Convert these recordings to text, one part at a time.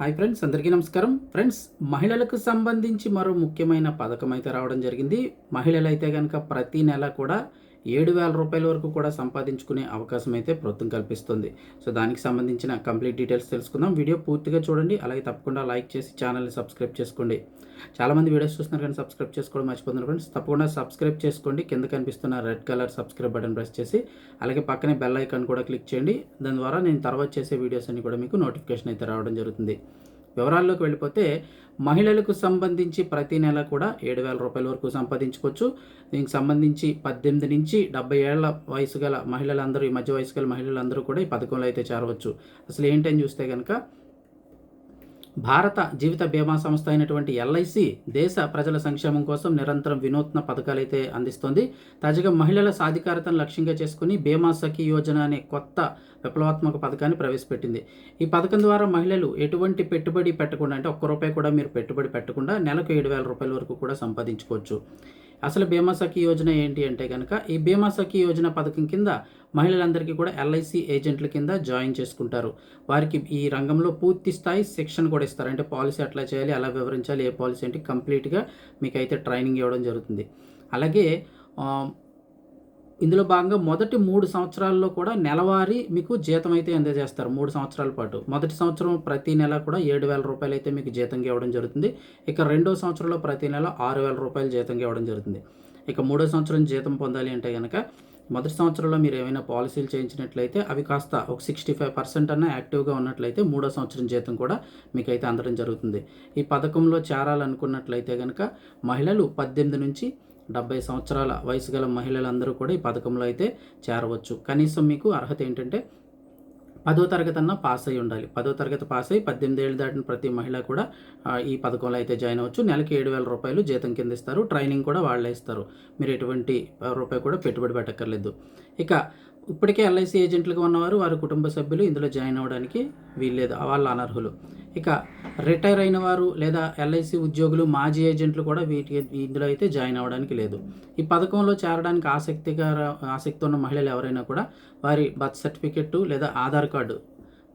Hi friends అందరికీ నమస్కారం. Friends మహిళలకు సంబంధించి మరో ముఖ్యమైన పథకం అయితే రావడం జరిగింది. మహిళలు అయితే కనుక ప్రతి నెల కూడా ఏడు వేల రూపాయల వరకు కూడా సంపాదించుకునే అవకాశం అయితే ప్రభుత్వం కల్పిస్తుంది. సో దానికి సంబంధించిన కంప్లీట్ డీటెయిల్స్ తెలుసుకుందాం. వీడియో పూర్తిగా చూడండి. అలాగే తప్పకుండా లైక్ చేసి ఛానల్ని సబ్స్క్రైబ్ చేసుకోండి. చాలామంది వీడియోస్ చూస్తున్నారు కానీ సబ్స్క్రైబ్ చేసుకోవడం మర్చిపోతున్నారు ఫ్రెండ్స్. తప్పకుండా సబ్స్క్రైబ్ చేసుకోండి. కింద కనిపిస్తున్న red colour subscribe button press చేసి అలాగే పక్కనే బెల్ ఐకాన్ కూడా క్లిక్ చేయండి. దాని ద్వారా నేను తర్వాత చేసే వీడియోస్ అన్ని కూడా మీకు నోటిఫికేషన్ అయితే రావడం జరుగుతుంది. వివరాల్లోకి వెళ్ళిపోతే మహిళలకు సంబంధించి ప్రతి నెల కూడా ఏడు వేల రూపాయల వరకు సంపాదించుకోవచ్చు. దీనికి సంబంధించి పద్దెనిమిది నుంచి డెబ్బై ఏళ్ళ వయసు గల మహిళలందరూ ఈ మధ్య వయసు గల మహిళలందరూ కూడా ఈ పథకంలో అయితే చేరవచ్చు. అసలు ఏంటని చూస్తే కనుక భారత జీవిత బీమా సంస్థ అయినటువంటి ఎల్ఐసి దేశ ప్రజల సంక్షేమం కోసం నిరంతరం వినూత్న పథకాలైతే అందిస్తోంది. తాజాగా మహిళల సాధికారతను లక్ష్యంగా చేసుకుని బీమా సఖీ యోజన అనే కొత్త విప్లవాత్మక పథకాన్ని ప్రవేశపెట్టింది. ఈ పథకం ద్వారా మహిళలు ఎటువంటి పెట్టుబడి పెట్టకుండా అంటే ఒక్క రూపాయి కూడా మీరు పెట్టుబడి పెట్టకుండా నెలకు ఏడు వేల రూపాయల వరకు కూడా సంపాదించుకోవచ్చు. అసలు బీమా సఖీ యోజన ఏంటి అంటే కనుక ఈ బీమా సఖీ యోజన పథకం కింద మహిళలందరికీ కూడా ఎల్ఐసి ఏజెంట్ల కింద జాయిన్ చేసుకుంటారు. వారికి ఈ రంగంలో పూర్తి స్థాయి శిక్షణ కూడా ఇస్తారు. అంటే పాలసీ ఎట్లా చేయాలి ఎలా వివరించాలి ఏ పాలసీ అంటే కంప్లీట్గా మీకైతే ట్రైనింగ్ ఇవ్వడం జరుగుతుంది. అలాగే ఇందులో భాగంగా మొదటి మూడు సంవత్సరాల్లో కూడా నెలవారీ మీకు జీతం అయితే అందజేస్తారు మూడు సంవత్సరాల పాటు. మొదటి సంవత్సరం ప్రతి నెల కూడా ఏడు వేల రూపాయలు అయితే మీకు జీతంగా ఇవ్వడం జరుగుతుంది. ఇక రెండో సంవత్సరంలో ప్రతి నెల ఆరు వేల రూపాయలు జీతంగా ఇవ్వడం జరుగుతుంది. ఇక మూడో సంవత్సరం జీతం పొందాలి అంటే కనుక మొదటి సంవత్సరంలో మీరు ఏమైనా పాలసీలు చేయించినట్లయితే అవి కాస్త ఒక సిక్స్టీ ఫైవ్ పర్సెంట్ అన్న యాక్టివ్గా ఉన్నట్లయితే మూడో సంవత్సరం జీతం కూడా మీకు అయితే అందడం జరుగుతుంది. ఈ పథకంలో చేరాలనుకున్నట్లయితే కనుక మహిళలు పద్దెనిమిది నుంచి డెబ్బై సంవత్సరాల వయసు గల మహిళలందరూ కూడా ఈ పథకంలో అయితే చేరవచ్చు. కనీసం మీకు అర్హత ఏంటంటే పదో తరగతి అన్న పాస్ అయి ఉండాలి. పదో తరగతి పాస్ అయ్యి పద్దెనిమిది ఏళ్ళు దాటిన ప్రతి మహిళ కూడా ఈ పథకంలో అయితే జాయిన్ అవ్వచ్చు. నెలకి ఏడు వేల రూపాయలు జీతం కింద ఇస్తారు. ట్రైనింగ్ కూడా వాళ్ళే ఇస్తారు. మీరు ఎటువంటి రూపాయి కూడా పెట్టుబడి పెట్టక్కర్లేదు. ఇక ఇప్పటికే ఎల్ఐసి ఏజెంట్లుగా ఉన్నవారు వారి కుటుంబ సభ్యులు ఇందులో జాయిన్ అవ్వడానికి వీల్లేదు. వాళ్ళ అనర్హులు. ఇక రిటైర్ అయిన వారు లేదా ఎల్ఐసి ఉద్యోగులు మాజీ ఏజెంట్లు కూడా వీటి ఇందులో అయితే జాయిన్ అవ్వడానికి లేదు. ఈ పథకంలో చేరడానికి ఆసక్తికర ఆసక్తి ఉన్న మహిళలు ఎవరైనా కూడా వారి బర్త్ సర్టిఫికెట్ లేదా ఆధార్ కార్డు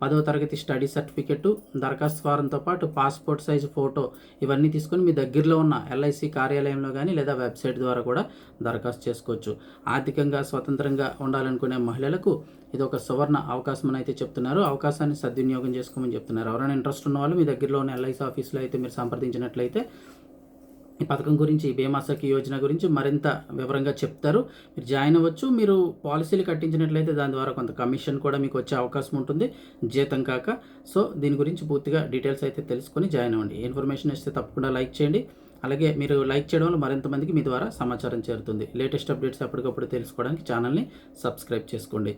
పదవ తరగతి స్టడీ సర్టిఫికెట్ దరఖాస్తు ఫారంతో పాటు పాస్పోర్ట్ సైజు ఫోటో ఇవన్నీ తీసుకొని మీ దగ్గరలో ఉన్న ఎల్ఐసి కార్యాలయంలో కానీ లేదా వెబ్సైట్ ద్వారా కూడా దరఖాస్తు చేసుకోవచ్చు. ఆర్థికంగా స్వతంత్రంగా ఉండాలనుకునే మహిళలకు ఇది ఒక సువర్ణ అవకాశం అని అయితే చెప్తున్నారు. అవకాశాన్ని సద్వినియోగం చేసుకోమని చెప్తున్నారు. ఎవరైనా ఇంట్రెస్ట్ ఉన్న వాళ్ళు మీ దగ్గరలో ఉన్న ఎల్ఐసి ఆఫీస్లో అయితే మీరు సంప్రదించినట్లయితే ఈ పథకం గురించి బీమా సఖి యోజన గురించి మరింత వివరంగా చెప్తారు. మీరు జాయిన్ అవ్వచ్చు. మీరు పాలసీలు కట్టించినట్లయితే దాని ద్వారా కొంత కమిషన్ కూడా మీకు వచ్చే అవకాశం ఉంటుంది. జీతం కాక. సో దీని గురించి పూర్తిగా డీటెయిల్స్ అయితే తెలుసుకొని జాయిన్ అవ్వండి. ఇన్ఫర్మేషన్ ఇస్తే తప్పకుండా లైక్ చేయండి. అలాగే మీరు లైక్ చేయడం వల్ల మరింత మందికి మీ ద్వారా సమాచారం చేరుతుంది. లేటెస్ట్ అప్డేట్స్ అప్పటికప్పుడు తెలుసుకోవడానికి ఛానల్ని సబ్స్క్రైబ్ చేసుకోండి.